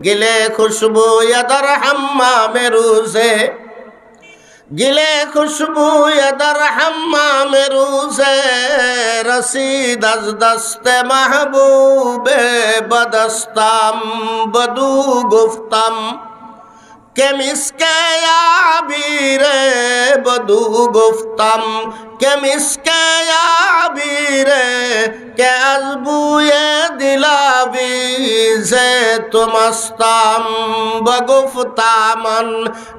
গিলে খুশবু ইয়াদার হাম্মা মেরুসে গিলে খুশবু ইয়াদার হাম্মা মেরুসে রসিদ আজ দস্তে মাহবুবে বদস্তাম, বদু গুফতাম। কেম ইসকে আবিরে বধু গুফতাম? কেম ইসকে আবিরে কে আজবুয়ে দিলাবি যে তোমাস্তাম? বগুফতামন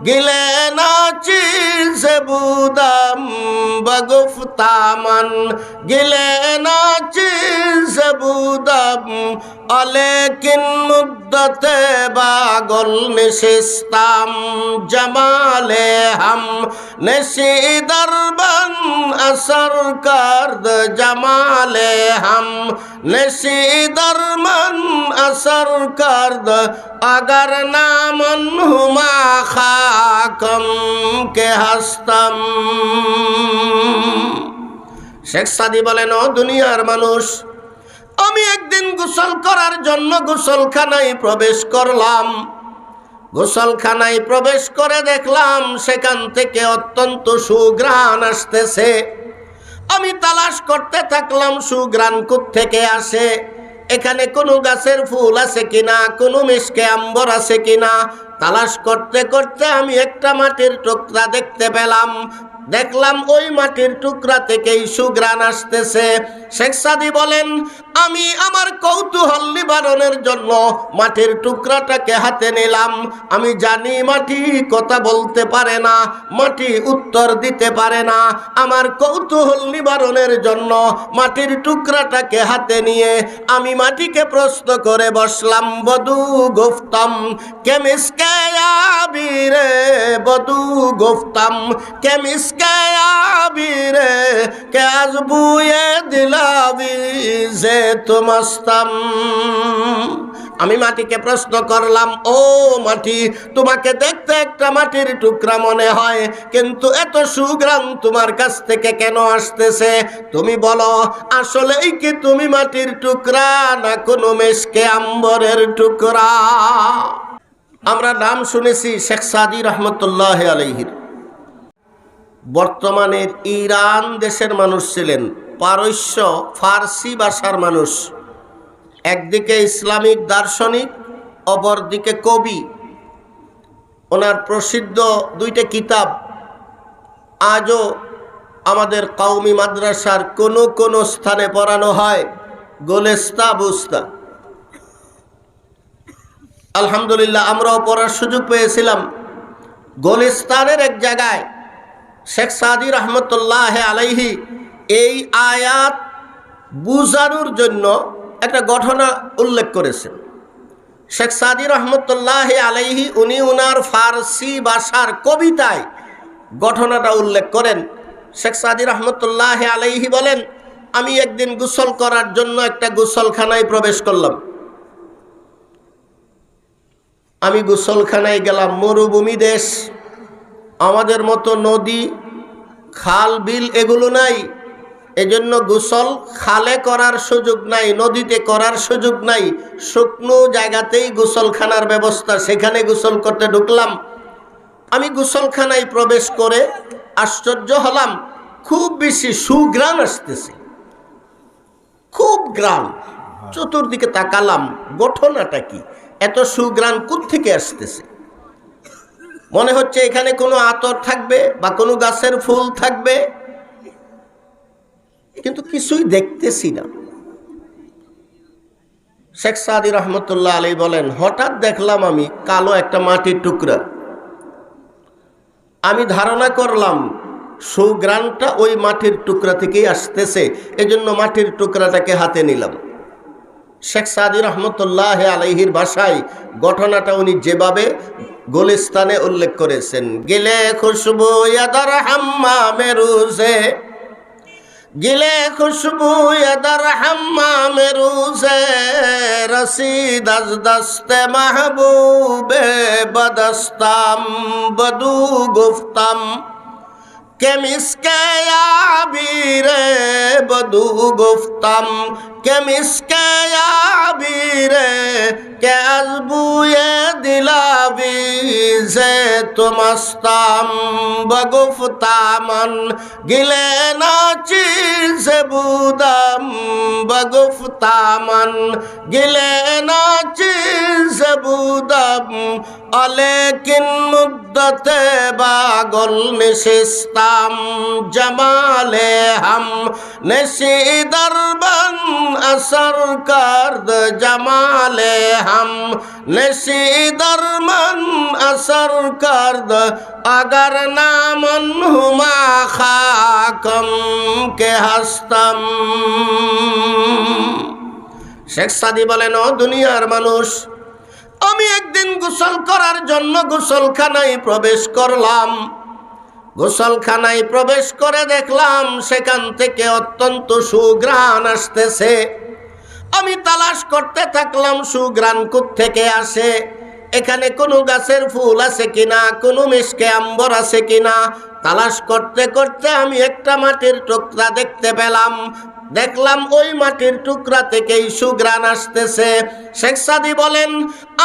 গিলে নাচি যে বুদাম? বগুফতামন গিলে নাচি যে বুদাম? অলেকিন মুদ্দতে বাগল নিশিস্তাম জমালে হাম নশি দরবন আসর করদ জমালে হাম নশি দরমন আসর করদ अगर नामन हुमा खाकम के हस्तम শেখ সাদি বলেন ও দুনিয়ার মানুষ আমি একদিন গোসল করার জন্য গোসলখানায় প্রবেশ করলাম। গোসলখানায় প্রবেশ করে দেখলাম সেখান থেকে অত্যন্ত সুগ্রাণ আসতেছে। আমি তালাশ করতে থাকলাম সুগ্রাণ থেকে আসে। এখানে কোনো গাছের ফুল আছে কিনা, কোনো মিশকে আম্বর আছে কিনা, তালাশ করতে করতে আমি একটা মাটির টুকরা দেখতে পেলাম। দেখলাম ওই মাটির টুকরা থেকেই সুগ্রাণ আসতেছে। শেখ সাদি বলেন, আমি আমার কৌতূহল নিবারণের জন্য মাটির টুকরাটাকে হাতে নিলাম। আমি জানি মাটি কথা বলতে পারে না, মাটি উত্তর দিতে পারে না। আমার কৌতূহল নিবারণের জন্য মাটির টুকরাটাকে হাতে নিয়ে আমি মাটিকে প্রশ্ন করে বসলাম, বধু গুফতম, কেমিসকে আবিরে বধু গুফতম, কেমিসকে আবিরে কে আজ বুয়ে দিলাবি যে তোমাস্তাম। আমি মাটিকে প্রশ্ন করলাম, ও মাটি, তোমাকে দেখতে একটা মাটির টুকরা মনে হয়, কিন্তু এত সুগ্রাম তোমার কাছ থেকে কেন আসতেছে? তুমি বলো, আসলেই কি তুমি মাটির টুকরা না কোনো মেশকে আম্বরের টুকরা? আমরা নাম শুনেছি শেখ সাদি রহমতুল্লাহ আলহির বর্তমানের ইরান দেশের মানুষ ছিলেন, পারস্য, ফার্সি ভাষার মানুষ। একদিকে ইসলামিক দার্শনিক, অপরদিকে কবি। ওনার প্রসিদ্ধ দুইটা কিতাব। আজও আমাদের কওমি মাদ্রাসার কোনো কোনো স্থানে পড়ানো হয়? গোলেস্তা বুস্তা। আলহামদুলিল্লাহ আমরাও পড়ার সুযোগ পেয়েছিলাম। গোলিস্তানের এক জায়গায় শেখ সাদি রহমতুল্লাহ আলাইহি এই আয়াত বুঝানোর জন্য একটা ঘটনা উল্লেখ করেছেন। শেখ সাদি রহমতুল্লাহ আলাইহি উনি উনার ফার্সি ভাষার কবিতায় ঘটনাটা উল্লেখ করেন। শেখ সাদি রহমতুল্লাহ আলাইহি বলেন, আমি একদিন গোসল করার জন্য একটা গোসলখানায় প্রবেশ করলাম। আমি গোসলখানায় গেলাম, মরুভূমি দেশ আমাদের মতো নদী, খাল, বিল এগুলো নাই। এজন্য গোসল খালে করার সুযোগ নাই, নদীতে করার সুযোগ নাই। শুকনো জায়গাতেই গোসলখানার ব্যবস্থা, সেখানে গোসল করতে ঢুকলাম। আমি গোসলখানায় প্রবেশ করে আশ্চর্য হলাম, খুব বেশি সুগ্রাম আসতেছে। খুব গ্রাম চতুর্দিকে তাকালাম ঘটনাটা কি? এত সুগ্রাণ থেকে আসতেছে? মনে হচ্ছে এখানে কোনো আতর থাকবে বা কোনো গাছের ফুল থাকবে। কিন্তু কিছুই দেখতেছি না। শেখ সাদি রহমতুল্লাহ আলী বলেন, হঠাৎ দেখলাম আমি কালো একটা মাটির টুকরা। আমি ধারণা করলাম সুগ্রানটা ওই মাটির টুকরা থেকেই আসতেছে। এজন্য মাটির টুকরাটাকে হাতে নিলাম। শেখ সাদি রহমতুল্লাহ আলহির ভাষায় ঘটনাটা উনি যেভাবে গোলিস্তানে উল্লেখ করেছেন, গিলে খুশবু ইয়াদার হাম্মা মেরুজে, গিলে খুশবু ইয়াদার হাম্মা মেরুজে রসিদ আজ দস্তে মাহবুবে বদস্তাম, বদু গুফতাম। কেমিসকে আবিরে বধু গুফতাম কেমিসকে আবিরে ক্যাজ বুয়ে দিলাবি যে তুমস্তাম? বগুফতামন গিলে নাচি যে বুদাম? বগুফতামন গিলে নাচি যে বুদাম? অলেকিন মুদ্দতে বাগল নিশিস্তাম জমালে হাম নশি দরবন असर करद जमाले हम नशी दरमन असर करद अगर नामन हुमा खाकम के हस्तम শেখ সাদি বলেন ও দুনিয়ার মানুষ আমি একদিন গোসল করার জন্য গোসলখানায় প্রবেশ করলাম। গোসলখানায় প্রবেশ করে দেখলাম সেখান থেকে অত্যন্ত সুগ্রাণ আসতেছে। আমি তালাশ করতে থাকলাম সুগ্রাণ থেকে আসে। এখানে কোনো গাছের ফুল আছে কিনা, কোনো মিশকে আম্বর আছে কিনা, তালাশ করতে করতে আমি একটা মাটির টুকরা দেখতে পেলাম। দেখলাম ওই মাটির টুকরা থেকেই সুগ্রাণ আসতেছে। শেখ সাদি বলেন,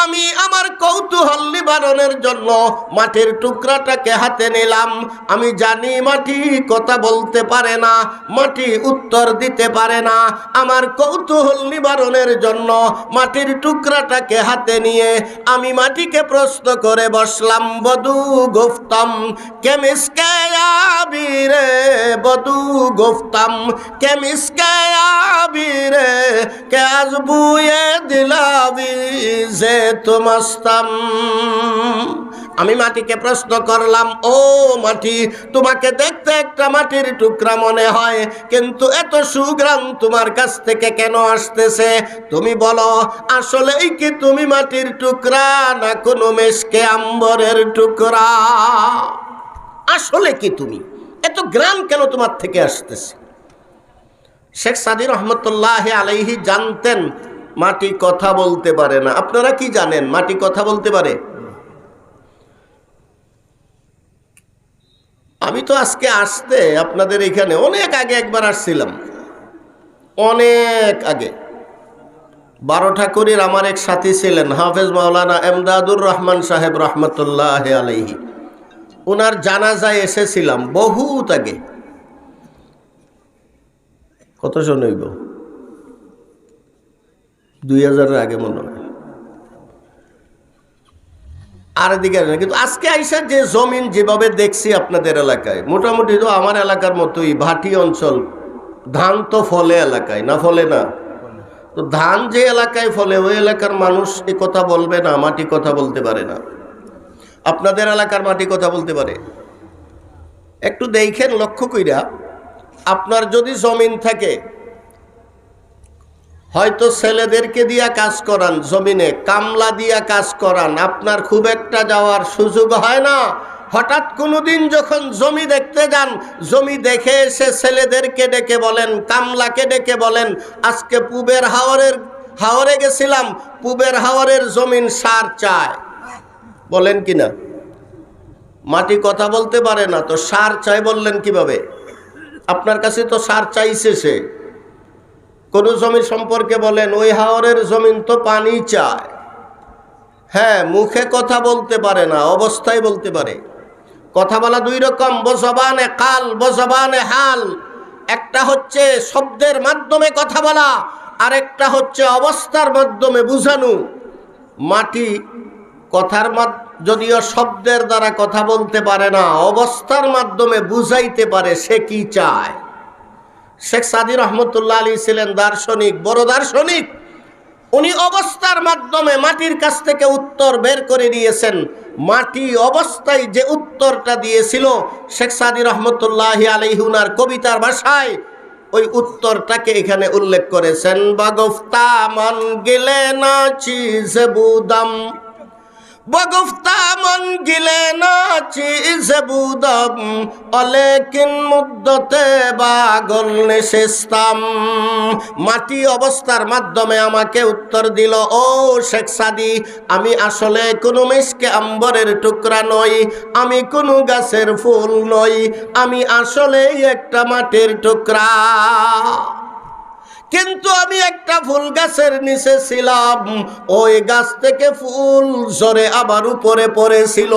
আমি আমার কৌতূহল নিবারণের জন্য মাটির টুকরাটাকে হাতে নিলাম। আমি জানি মাটি কথা বলতে পারে না, মাটি উত্তর দিতে পারে না। আমার কৌতূহল নিবারণের জন্য মাটির টুকরাটাকে হাতে নিয়ে আমি মাটিকে প্রশ্ন করে বসলাম, বধু গুফতম আবিরে বধু গুফতম, কেমিসকে আবিরে কে আজ বুয়ে দিলাবি যে তুমস্তম। আমি মাটিকে প্রশ্ন করলাম, ও মাটি, তোমাকে দেখতে একটা মাটির টুকরা মনে হয়, কিন্তু এত সুগ্রাম তোমার কাছ থেকে কেন আসতেছে? তুমি বলো, আসলেই কি তুমি মাটির টুকরা না কোনো মেশকে আম্বরের টুকরা? আসলে কি তুমি? এত গ্রাম কেন তোমার থেকে আসতেছে? শেখ সাদি রহমতুল্লাহ আলাইহি জানতেন, মাটি কথা বলতে পারে না। আপনারা কি জানেন মাটি কথা বলতে পারে? আমি তো আজকে আসতে আপনাদের এখানে অনেক আগে একবার আসছিলাম। অনেক আগে। বারো ঠাকুরের আমার এক সাথী ছিলেন, হাফেজ মাওলানা এমদাদুর রহমান সাহেব রহমতুল্লাহ আলাইহি। ওনার জানাজায় এসেছিলাম বহুত আগে। কত সন হইব? দুই হাজারের আগে মনে হয়। আর এদিকে। কিন্তু আজকে আইসা যে জমিন যেভাবে দেখছি আপনাদের এলাকায়, মোটামুটি তো আমার এলাকার মতোই, ভাটি অঞ্চল, ধান তো ফলে এলাকায়, না ফলে না? তো ধান যে এলাকায় ফলে, ওই এলাকার মানুষ এ কথা বলবে না, মাটি কথা বলতে পারে না। আপনাদের এলাকার মাটি কথা বলতে পারে? একটু দেখেন, লক্ষ্য কইরা আপনার যদি জমিন থাকে, হয়তো ছেলেদেরকে দিয়া কাজ করান জমিনে, কামলা দিয়া কাজ করান, আপনার খুব একটা যাওয়ার সুযোগ হয় না। হঠাৎ কোনোদিন যখন জমি দেখতে যান, জমি দেখে এসে ছেলেদেরকে ডেকে বলেন, কামলাকে ডেকে বলেন, আজকে পুবের হাওয়ারের হাওরে গেছিলাম, পুবের হাওয়ারের জমিন সার চায়। বলেন কি না মাটি কথা বলতে পারে না, তো সার চাই বললেন কীভাবে? আপনার কাছে তো সার চাইছে সে। কোন জমি সম্পর্কে বলেন, ওই হাওরের জমিন তো পানি চায়। হ্যাঁ মুখে কথা বলতে পারে না, অবস্থায় বলতে পারে। কথা বলা দুই রকম, বজবানে কাল, বজবানে হাল। একটা হচ্ছে শব্দের মাধ্যমে কথা বলা, আরেকটা হচ্ছে অবস্থার মাধ্যমে বুঝানো। মাটি কথার মাধ্যমে যদিও শব্দের দ্বারা কথা বলতে পারে না, অবস্থার মাধ্যমে বুঝাইতে পারে সে কি চায়। শেখ সাদি রহমতুল্লাহ আলী ছিলেন দার্শনিক, বড় দার্শনিক। উনি অবস্থার মাধ্যমে মাটির কাছ থেকে উত্তর বের করে দিয়েছেন। মাটি অবস্থায় যে উত্তরটা দিয়েছিল, শেখ সাদি রহমতুল্লাহ আলহি উনার কবিতার ভাষায়, ওই উত্তরটাকে এখানে উল্লেখ করেছেন, বাগফতা মন গেলে না চিজ বুদাম। বগুফতা মন গিলে নাচি বুদম, অলেকিন মুদ্দতে বা গল্লে শেষতাম মাটি অবস্থার মাধ্যমে আমাকে উত্তর দিল, ও শেখ সাদি, আমি আসলে কোনো মিসকে আম্বরের টুকরা নই, আমি কোনো গাছের ফুল নই, আমি আসলেই একটা মাটির টুকরা। কিন্তু আমি একটা ফুল গাছের নিচে ছিলাম। ওই গাছ থেকে ফুল জরে আবার উপরে পড়েছিল।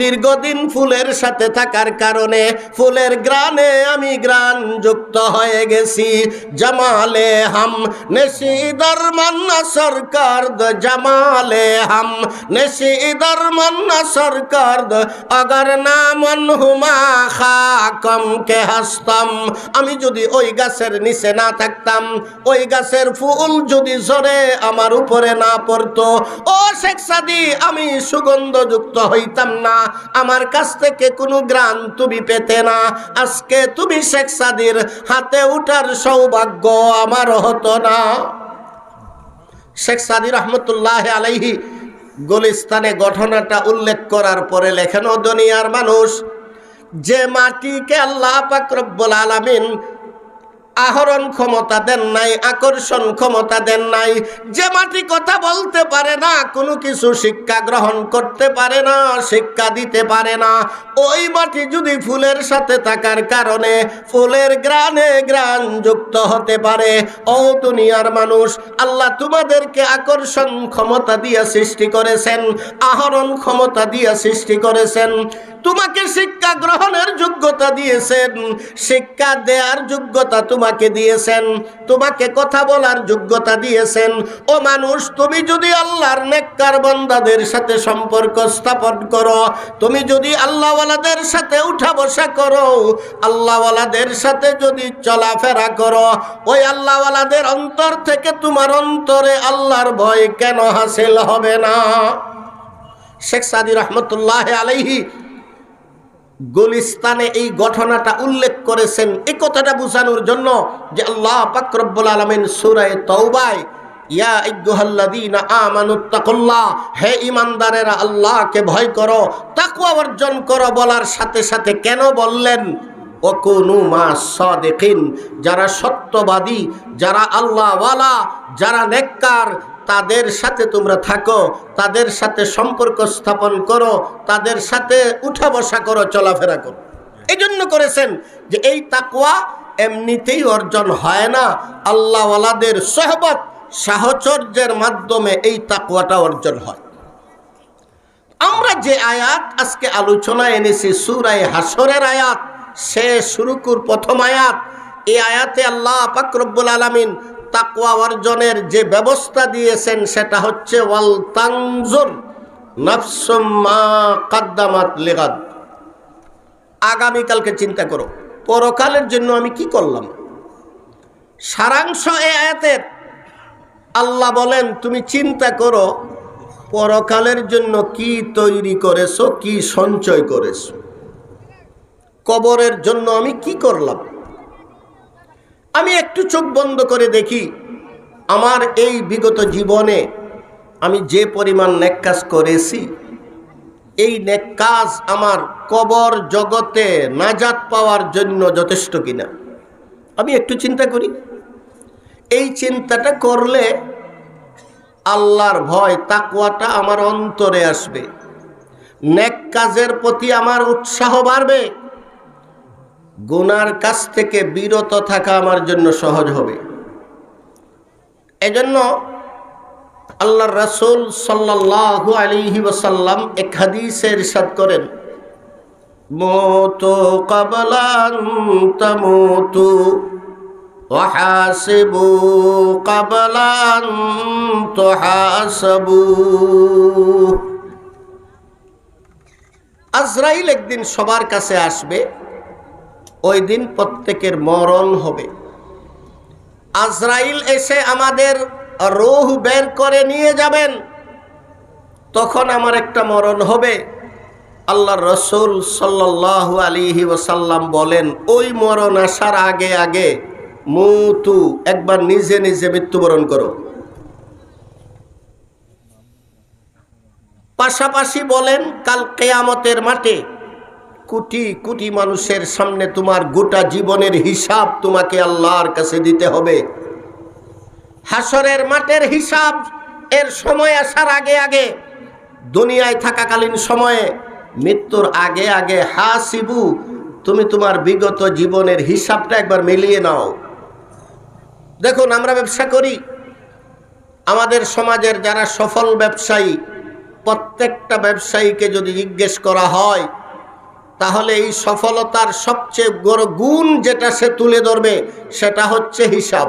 দীর্ঘদিন ফুলের সাথে থাকার কারণে ফুলের গ্রানে আমি গ্রান যুক্ত হয়ে গেছি। জামালে হাম, নেশিদার মান্না সরকার জামালে হাম, নেশিদার মান্না সরকার আগার না মনহুমা খা কম কে হাসতাম। আমি যদি ওই গাছের নিচে না থাকতাম ওই গাছের ফুল যদি ঝরে আমার উপরে না পড়তো। ও শেখ সাদি, আমি সুগন্ধযুক্ত হইতাম না। আমার কাছ থেকে কোনো গ্রান তুমি পেতে না। আজকে তুমি শেখ সাদির হাতে উঠার সৌভাগ্য আমার হতো না। শেখ সাদি রহমতুল্লাহ আলাইহি গুলিস্তানে ঘটনাটা উল্লেখ করার পরে লেখেন দুনিয়ার মানুষ, যে মাটিকে আল্লাহ পাকরব্বুল আলামিন আহরণ ক্ষমতা দেন নাই, আকর্ষণ ক্ষমতা দেন নাই। যে মাটি কথা বলতে পারে না, কোনো কিছু শিক্ষা গ্রহণ করতে পারে না, শিক্ষা দিতে পারে না। ওই মাটি যদি ফুলের সাথে থাকার কারণে ফুলের গ্রানে গ্রান যুক্ত হতে পারে। ও দুনিয়ার মানুষ, আল্লাহ তোমাদেরকে আকর্ষণ ক্ষমতা দিয়ে সৃষ্টি করেছেন, আহরণ ক্ষমতা দিয়া সৃষ্টি করেছেন। তোমাকে শিক্ষা গ্রহণের যোগ্যতা দিয়েছেন। শিক্ষা দেওয়ার যোগ্যতা তোমাকে দিয়েছেন, তোমাকে কথা বলার যোগ্যতা দিয়েছেন। ও মানুষ, তুমি যদি আল্লাহর নেককার বন্দাদের সাথে সম্পর্ক স্থাপন করো, তুমি যদি আল্লাহওয়ালাদের সাথে উঠা বসা করো, আল্লাহওয়ালাদের সাথে যদি চলাফেরা করো, ওই আল্লাহওয়ালাদের অন্তর থেকে তোমার অন্তরে আল্লাহর ভয় কেন হাসিল হবে না? শেখ সাদি রহমতুল্লাহ আলাইহি গুলিস্তানে এই ঘটনাটা উল্লেখ করেছেন। এই কথাটা বোঝানোর জন্য যে আল্লাহ পাকরব্বুল আলমিন সুরায় তৌবায় ইয়া ইজ্জুহাল্লাযীনা আমানুত্তাকুল্লাহ হে ঈমানদারেরা, আল্লাহকে ভয় করো, তাকওয়া অর্জন করো বলার সাথে সাথে কেন বললেন? ওকুনু মা সাদিকিন, যারা সত্যবাদী, যারা আল্লাহওয়ালা, যারা নেককার তাদের সাথে তোমরা থাকো, তাদের সাথে সম্পর্ক স্থাপন করো, তাদের সাথে উঠা বসা করো, চলাফেরা করো। এই জন্য করেছেন যে এই তাকুয়া এমনিতেই অর্জন হয় না। আল্লাহওয়ালাদের সহবত, সাহচর্যের মাধ্যমে এই তাকুয়াটা অর্জন হয়। আমরা যে আয়াত আজকে আলোচনায় এনেছি, সুরায় হাসরের আয়াত, সে শুরুকুর প্রথম আয়াত এই আয়াতে আল্লাহ পাকরব্বুল আলমিন তাকওয়া অর্জনের যে ব্যবস্থা দিয়েছেন, সেটা হচ্ছে ওয়াল তানজুর আগামীকালকে চিন্তা করো, পরকালের জন্য আমি কি করলাম? সারাংশ এ আয়াতের। আল্লাহ বলেন, তুমি চিন্তা করো, পরকালের জন্য কি তৈরি করেছ, কি সঞ্চয় করেছ? কবরের জন্য আমি কি করলাম? আমি একটু চোখ বন্ধ করে দেখি, আমার এই বিগত জীবনে আমি যে পরিমাণ নেক কাজ করেছি, এই নেক কাজ আমার কবর জগতে নাজাত পাওয়ার জন্য যথেষ্ট কিনা? আমি একটু চিন্তা করি। এই চিন্তাটা করলে আল্লাহর ভয় তাকুয়াটা আমার অন্তরে আসবে। নেক কাজের প্রতি আমার উৎসাহ বাড়বে। গুনার কাছ থেকে বিরত থাকা আমার জন্য সহজ হবে। এজন্য আল্লাহ রসুল সাল্লাহু আলিহি ওসাল্লাম এক হাদিসে ইরশাদ করেন, মতো কবলান তমতু ওহাসিবু কবলান তোহাসবু। আজরাইল একদিন সবার কাছে আসবে ওই দিন প্রত্যেকের মরণ হবে। আজরাইল এসে আমাদের রোহ বের করে নিয়ে যাবেন। তখন আমার একটা মরণ হবে। আল্লাহ রসুল সাল্লাহ আলিহি ওসাল্লাম বলেন, ওই মরণ আসার আগে আগে মুতু একবার নিজে নিজে মৃত্যুবরণ করো। পাশাপাশি বলেন, কাল কেয়ামতের মাঠে কোটি কোটি মানুষের সামনে তোমার গোটা জীবনের হিসাব তোমাকে আল্লাহর কাছে দিতে হবে। হাসরের মাঠের হিসাব এর সময় আসার আগে আগে, দুনিয়ায় থাকাকালীন সময়ে, মৃত্যুর আগে আগে হাসিবু, তুমি তোমার বিগত জীবনের হিসাবটা একবার মিলিয়ে নাও। দেখুন, আমরা ব্যবসা করি। আমাদের সমাজের যারা সফল ব্যবসায়ী, প্রত্যেকটা ব্যবসায়ীকে যদি জিজ্ঞেস করা হয় তাহলে এই সফলতার সবচেয়ে বড় গুণ যেটা সে তুলে ধরবে, সেটা হচ্ছে হিসাব।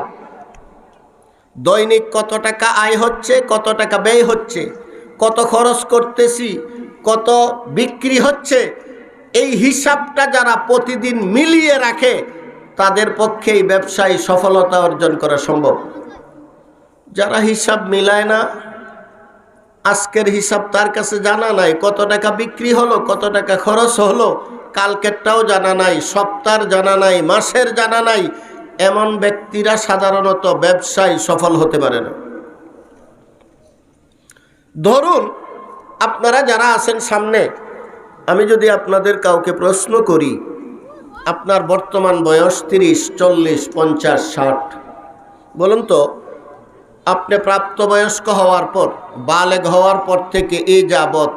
দৈনিক কত টাকা আয় হচ্ছে, কত টাকা ব্যয় হচ্ছে, কত খরচ করতেছি, কত বিক্রি হচ্ছে, এই হিসাবটা যারা প্রতিদিন মিলিয়ে রাখে, তাদের পক্ষে এই ব্যবসায় সফলতা অর্জন করা সম্ভব। যারা হিসাব মিলায় না আজকের হিসাব তার কাছে জানা নাই, কত টাকা বিক্রি হলো, কত টাকা খরচ হলো, কালকেরটাও জানা নাই সপ্তাহ জানা নাই, মাসের জানা নাই। এমন ব্যক্তিরা সাধারণত ব্যবসায় সফল হতে পারে না। ধরুন, আপনারা যারা আছেন সামনে, আমি যদি আপনাদের কাউকে প্রশ্ন করি, আপনার বর্তমান বয়স তিরিশ, চল্লিশ, পঞ্চাশ, ষাট, বলুন তো আপনি প্রাপ্তবয়স্ক হওয়ার পর, বালেগ হওয়ার পর থেকে এই যাবৎ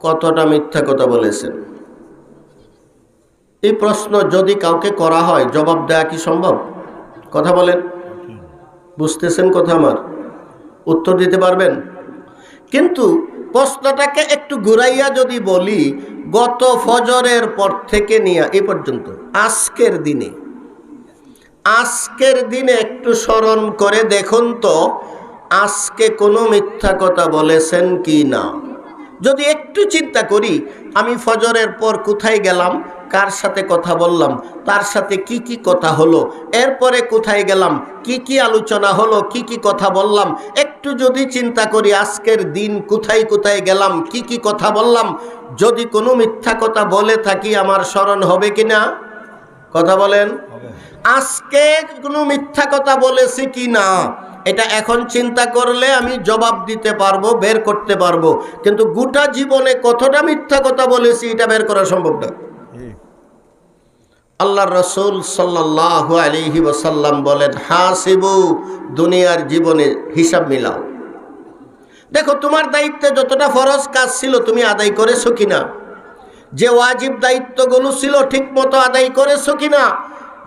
কতটা মিথ্যা কথা বলেছেন? এই প্রশ্ন যদি কাউকে করা হয়, জবাব দেওয়া কি সম্ভব? কথা বলেন। বুঝতেছেন কথা আমার? উত্তর দিতে পারবেন? কিন্তু প্রশ্নটাকে একটু ঘুরাইয়া যদি বলি, গত ফজরের পর থেকে নিয়ে এ পর্যন্ত, আজকের দিনে আজকের দিনে একটু স্মরণ করে দেখুন তো, আজকে কোনো মিথ্যা কথা বলেছেন কি না? যদি একটু চিন্তা করি, আমি ফজরের পর কোথায় গেলাম, কার সাথে কথা বললাম, তার সাথে কি কি কথা হলো, এরপরে কোথায় গেলাম, কি কি আলোচনা হলো, কি কি কথা বললাম, একটু যদি চিন্তা করি আজকের দিন কোথায় কোথায় গেলাম, কি কি কথা বললাম, যদি কোনো মিথ্যা কথা বলে থাকি, আমার স্মরণ হবে কি না কথা বলেন। আজকে কোনো মিথ্যা কথা বলেছি কি না? এটা এখন চিন্তা করলে আমি জবাব দিতে পারব বের করতে পারব। কিন্তু গোটা জীবনে কতটা মিথ্যা কথা বলেছি এটা বের করা সম্ভব না। আল্লাহ রসুল সাল্লাহ আলিহি ওসাল্লাম বলেন হাসিবু দুনিয়ার জীবনে হিসাব মিলাও। দেখো তোমার দায়িত্বে যতটা ফরজ কাজ ছিল তুমি আদায় করেছ কিনা? যে ওয়াজিব দায়িত্বগুলো ছিল ঠিক মতো আদায় করেছ কিনা?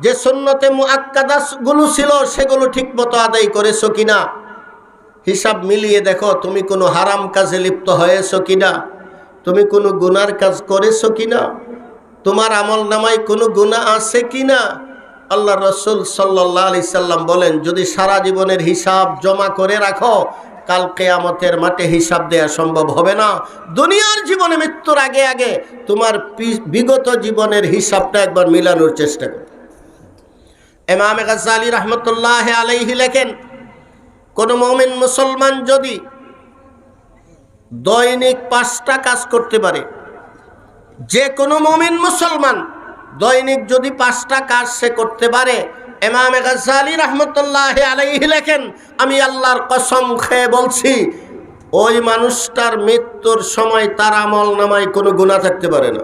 যে সন্ন্যতে মুআক্কাদাসগুলো ছিল, সেগুলো ঠিক মতো আদায় করেছ কিনা? হিসাব মিলিয়ে দেখো, তুমি কোনো হারাম কাজে লিপ্ত হয়েছো কিনা? তুমি কোনো গুনার কাজ করেছ কিনা? তোমার আমল নামায় কোনো গুণা আছে কিনা? আল্লাহ রসুল সাল্লাহ আলি সাল্লাম বলেন, যদি সারা জীবনের হিসাব জমা করে রাখো, কাল কেয়ামতের মাঠে হিসাব দেওয়া সম্ভব হবে না। দুনিয়ার জীবনে মৃত্যুর আগে আগে তোমার বিগত জীবনের হিসাবটা একবার মিলানোর চেষ্টা করো। এমাম গাজ্জালি রহমতুল্লাহ আলাইহি লেখেন, কোনো মমিন মুসলমান যদি দৈনিক পাঁচটা কাজ করতে পারে, যে কোনো মমিন মুসলমান দৈনিক যদি পাঁচটা কাজ সে করতে পারে এমাম গাজ্জালি রহমতুল্লাহ আলাইহি লেখেন, আমি আল্লাহর কসম খেয়ে বলছি, ওই মানুষটার মৃত্যুর সময় তার আমল নামায় কোনো গুণা থাকতে পারে না।